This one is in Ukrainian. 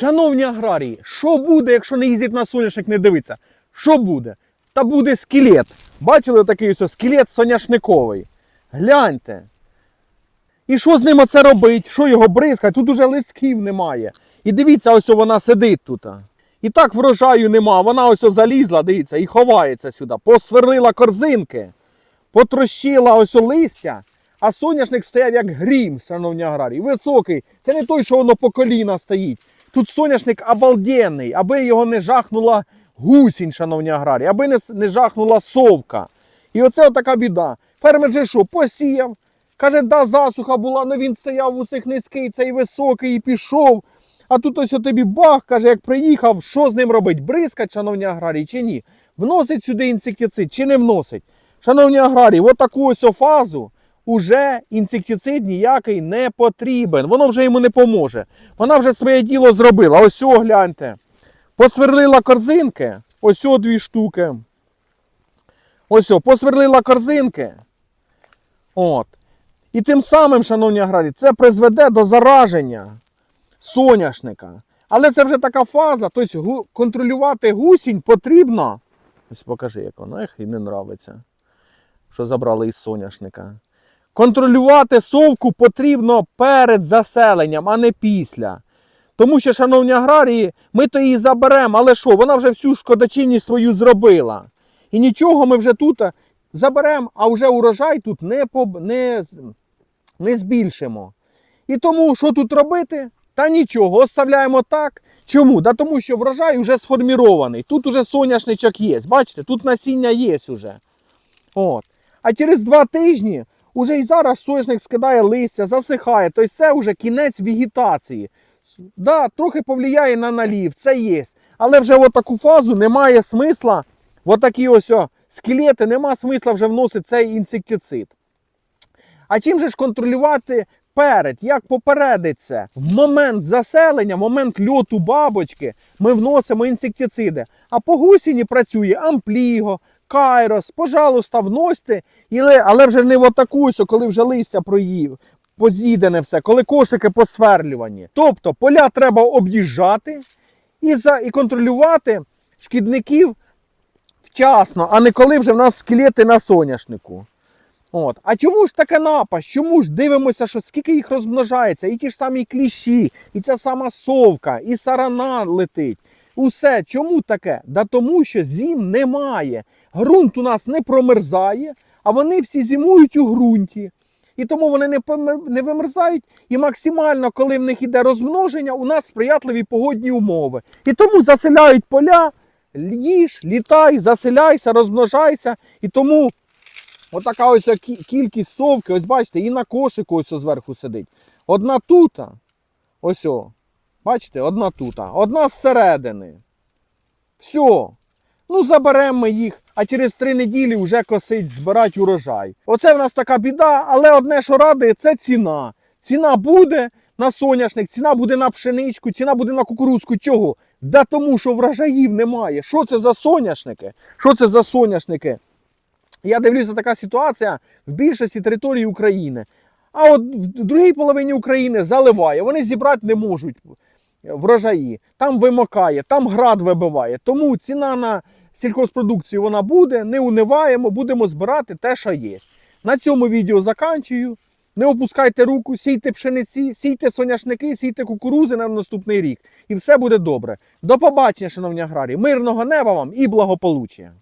Шановні аграрії, що буде, якщо не їздить на соняшник, не дивиться? Що буде? Та буде скелет. Бачили такий ось скелет соняшниковий. Гляньте. І що з ним оце робить? Що його бризкать? Тут уже листків немає. І дивіться, ось вона сидить тут. І так врожаю нема. Вона ось залізла, дивіться, і ховається сюди. Посверлила корзинки, потрощила ось листя, а соняшник стояв як грім, шановні аграрії. Високий. Це не той, що воно по коліна стоїть. Тут соняшник обалденний, аби його не жахнула гусінь, шановні аграрії, аби не, не жахнула совка. І оце така біда. Фермер же що, посіяв. Каже, да, засуха була, але він стояв усіх низький, цей високий і пішов. А тут ось тобі бах, каже, як приїхав, що з ним робить? Бризкать, шановні аграрії, чи ні? Вносить сюди інсектицид чи не вносить? Шановні аграрії, от таку ось фазу уже інсектицид ніякий не потрібен. Воно вже йому не поможе. Вона вже своє діло зробила. Ось о, гляньте. Посверлила корзинки. Ось о, дві штуки. Ось о, посверлила корзинки. От. І тим самим, шановні аграрії, це призведе до зараження соняшника. Але це вже така фаза, тобто контролювати гусінь потрібно. Ось покажи, як воно, ех, і не нравиться, що забрали із соняшника. Контролювати совку потрібно перед заселенням, а не після. Тому що, шановні аграрії, ми то її заберемо, але що, вона вже всю шкодочинність свою зробила. І нічого ми вже тут е, заберемо, а вже урожай тут не, поб... не, не збільшимо. І тому, що тут робити? Та нічого, оставляємо так. Чому? Да тому що врожай вже сформірований. Тут уже соняшничок є. Бачите, тут насіння є уже. От. А через два тижні уже і зараз соняшник скидає листя, засихає. Тобто це вже кінець вегетації. Да, трохи повлияє на налів, це є. Але вже в таку фазу немає смисла, в такі ось о, скелети, нема смисла вже вносити цей інсектицид. А чим же ж контролювати перед? Як попередити це? В момент заселення, в момент льоту бабочки, ми вносимо інсектициди. А по гусіні працює ампліго, кайрос, пожалуйста, вносьте, але, вже не в отаку, коли вже листя проїв, поз'їдене все, коли кошики посверлювані. Тобто поля треба об'їжджати і, за, і контролювати шкідників вчасно, а не коли вже в нас скелети на соняшнику. От. А чому ж таке напасть? Чому ж дивимося, що скільки їх розмножається? І ті ж самі кліщі, і ця сама совка, і сарана летить. Усе. Чому таке? Да тому що зім немає. Ґрунт у нас не промерзає, а вони всі зимують у ґрунті. І тому вони не, не вимерзають. І максимально, коли в них іде розмноження, у нас сприятливі погодні умови. І тому заселяють поля, їж, літай, заселяйся, розмножайся. І тому Отака ось кількість совки, ось бачите, і на кошику ось зверху сидить. Одна тута, ось о, бачите, одна тута, одна зсередини. Все. Ну, заберемо ми їх, а через три неділі вже косить, збирать урожай. Оце в нас така біда, але одне, що радує, це ціна. Ціна буде на соняшник, ціна буде на пшеничку, ціна буде на кукурузку. Чого? Да тому, що врожаїв немає. Що це за соняшники? Що це за соняшники? Я дивлюся, така ситуація в більшості території України. А от в другій половині України заливає. Вони зібрати не можуть врожаї. Там вимокає, там град вибиває. Тому ціна на сільхозпродукцію вона буде, не униваємо, будемо збирати те, що є. На цьому відео заканчую. Не опускайте руку, сійте пшениці, сійте соняшники, сійте кукурузи на наступний рік. І все буде добре. До побачення, шановні аграрії. Мирного неба вам і благополуччя!